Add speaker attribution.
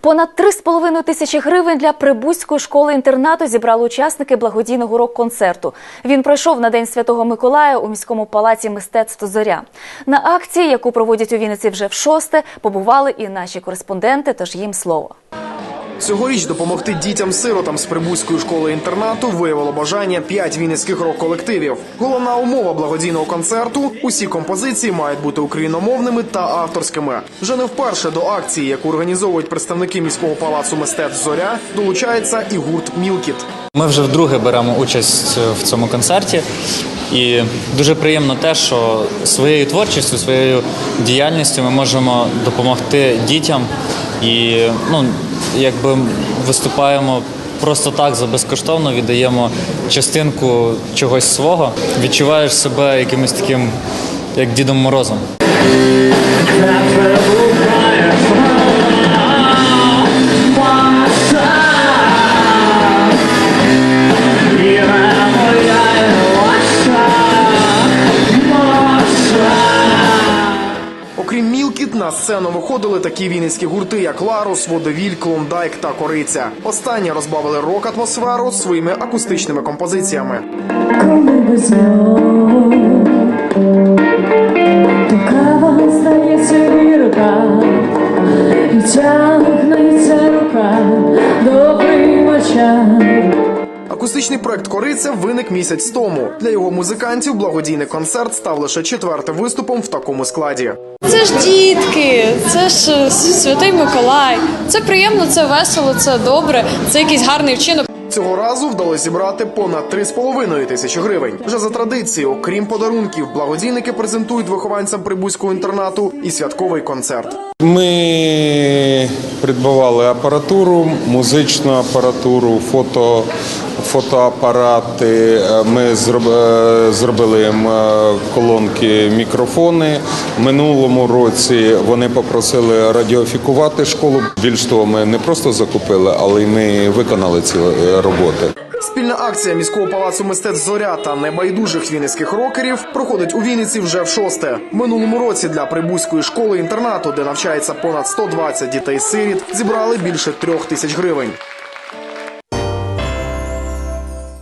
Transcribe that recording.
Speaker 1: Понад 3,5 тисячі гривень для Прибузької школи-інтернату зібрали учасники благодійного рок-концерту. Він пройшов на День Святого Миколая у міському палаці мистецтв Зоря. На акції, яку проводять у Вінниці вже в шосте, побували і наші кореспонденти, тож їм слово.
Speaker 2: Цьогоріч допомогти дітям-сиротам з прибузької школи-інтернату виявило бажання п'ять вінницьких рок-колективів. Головна умова благодійного концерту – усі композиції мають бути україномовними та авторськими. Вже не вперше до акції, яку організовують представники міського палацу мистецтв «Зоря», долучається і гурт «Мілкіт».
Speaker 3: Ми вже вдруге беремо участь в цьому концерті, і дуже приємно те, що своєю творчістю, своєю діяльністю ми можемо допомогти дітям і ну, якби виступаємо просто так за безкоштовно, віддаємо частинку чогось свого, відчуваєш себе якимось таким, як Дідом Морозом.
Speaker 2: «Мілкіт», на сцену виходили такі вінницькі гурти, як «Ларус», «Водовіль», «Клондайк» та «Кориця». Останні розбавили рок-атмосферу своїми акустичними композиціями.
Speaker 4: коли без кава здається гірка, і тягнеться рука до приймача.
Speaker 2: Акустичний проект Кориця виник місяць тому. Для його музикантів благодійний концерт став лише четвертим виступом в такому складі.
Speaker 5: Це ж дітки, це ж е, святий Миколай. Це приємно, це весело, це добре, це якийсь гарний вчинок.
Speaker 2: Цього разу вдалося зібрати понад 3,5 тисячі гривень. Вже за традицією, окрім подарунків, благодійники презентують вихованцям прибузького інтернату і святковий концерт.
Speaker 6: Ми придбавали апаратуру, музичну апаратуру, фото, фотоапарати. Е, Ми е, зробили е, колонки, мікрофони. Минулому році вони попросили радіофікувати школу. Більш того, ми не просто закупили, але й ми виконали ці роботи.
Speaker 2: Спільна акція міського палацу мистецтв Зоря та небайдужих вінницьких рокерів проходить у Вінниці вже в шосте. Минулому році для прибузької школи інтернату, де навчається понад 120 дітей-сиріт, зібрали більше трьох тисяч гривень.